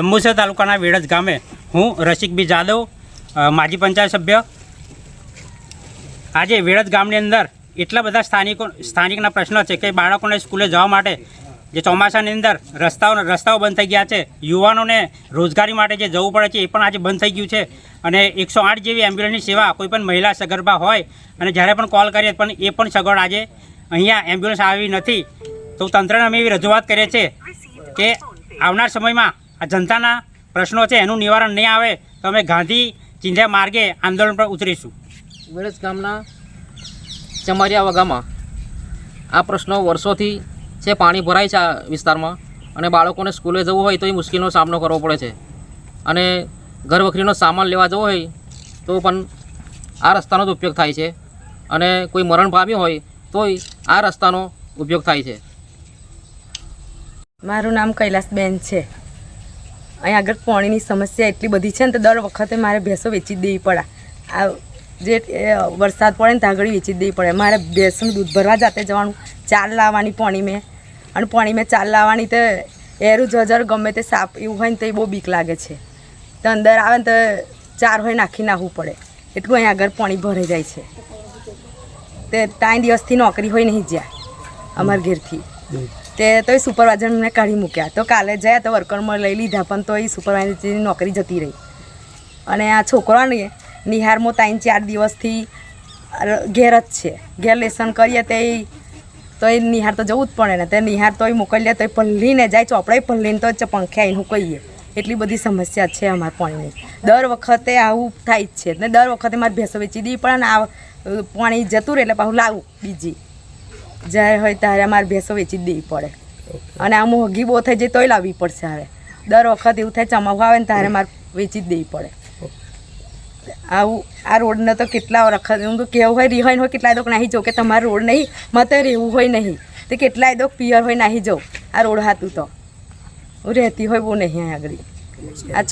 જંબુસર તાલુકાના વેડજ ગામે હું રસિકબી જાદવ માજી પંચાયત સભ્ય. આજે વેડજ ગામની અંદર એટલા બધા સ્થાનિકો, સ્થાનિકના પ્રશ્નો છે કે બાળકોને સ્કૂલે જવા માટે જે ચોમાસાની અંદર રસ્તાઓ રસ્તાઓ બંધ થઈ ગયા છે, યુવાનોને રોજગારી માટે જે જવું પડે છે એ પણ આજે બંધ થઈ ગયું છે. અને એકસો આઠ જેવી એમ્બ્યુલન્સની સેવા કોઈ પણ મહિલા સગર્ભા હોય અને જ્યારે પણ કોલ કરીએ પણ એ પણ સગવડ આજે અહીંયા એમ્બ્યુલન્સ આવી નથી. તો તંત્રને અમે એવી રજૂઆત કરીએ છીએ કે આવનાર સમયમાં આ જનતાના પ્રશ્નો છે એનું નિવારણ નહીં આવે તો અમે ગાંધી ચિંધ્યા માર્ગે આંદોલન પર ઉતરીશું. વેળસ ગામના ચમારિયા વગામાં આ પ્રશ્નો વર્ષોથી છે પાણી ભરાય છે આ વિસ્તારમાં અને બાળકોને સ્કૂલે જવું હોય તો એ મુશ્કેલીનો સામનો કરવો પડે છે. અને ઘર વખરીનો સામાન લેવા જવો હોય તો પણ આ રસ્તાનો જ ઉપયોગ થાય છે. અને કોઈ મરણ પામ્યું હોય તોય આ રસ્તાનો ઉપયોગ થાય છે. મારું નામ કૈલાસબેન છે. અહીં આગળ પાણીની સમસ્યા એટલી બધી છે ને, તો દર વખતે મારે ભેંસો વેચી જ દેવી પડે. આ જે વરસાદ પડે ને, ત્યાં આગળ વેચી જ દેવી પડે. મારે ભેંસનું દૂધ ભરવા જાતે જવાનું, ચાલ લાવવાની પાણી મેં. અને પાણી મેં ચાલ લાવવાની તો એરું જજર ગમે તે સાપ એવું હોય ને, તો એ બહુ બીક લાગે છે. તો અંદર આવે ને, તો ચાર હોય નાખી નાખવું પડે. એટલું અહીં આગળ પાણી ભરાઈ જાય છે. તે ત્રણ દિવસથી નોકરી હોય નહીં જ્યાં, અમારા ઘેરથી. તે તો એ સુપરવાઇઝર મને કાઢી મૂક્યા. તો કાલે જાય તો વર્કરમાં લઈ લીધા, પણ તો એ સુપરવાઇઝરની નોકરી જતી રહી. અને આ છોકરાને નિહારમાં ત્રણ ચાર દિવસથી ઘેર જ છે. ઘેર લેસન કરીએ તે તો એ નિહાર તો જવું જ પડે ને. તે નિહાર તોય મોકલીએ તો એ પલ્લીને જાય, ચોપડાય પલ્લીને તો પંખે આવીને કહીએ એટલી બધી સમસ્યા છે અમારા પાણીની. દર વખતે આવું થાય જ છે. ને દર વખતે મારે ભેંસો વેચી દીધી પણ આ પાણી જતું રહે એટલે પાછું લાવું બીજી. જ્યારે હોય ત્યારે અમારે ભેંસો વેચી જ દેવી પડે. અને આ મોંઘી બહુ થઈ જાય તોય લાવવી પડશે હવે. દર વખત એવું થાય ચમાવવા આવે ને ત્યારે મારે વેચી જ દેવી પડે. આવું આ રોડને તો કેટલા વખત હું તો કેવું હોય રિહાઈન હોય કેટલાય દોક નાહી જાઉં કે તમારો રોડ નહીં મતે રહેવું હોય નહીં. તે કેટલાય દોક પિયર હોય નાહી જાઉં. આ રોડ હાતું તો. હું રહેતી હોય બહુ નહીં આગળ. આ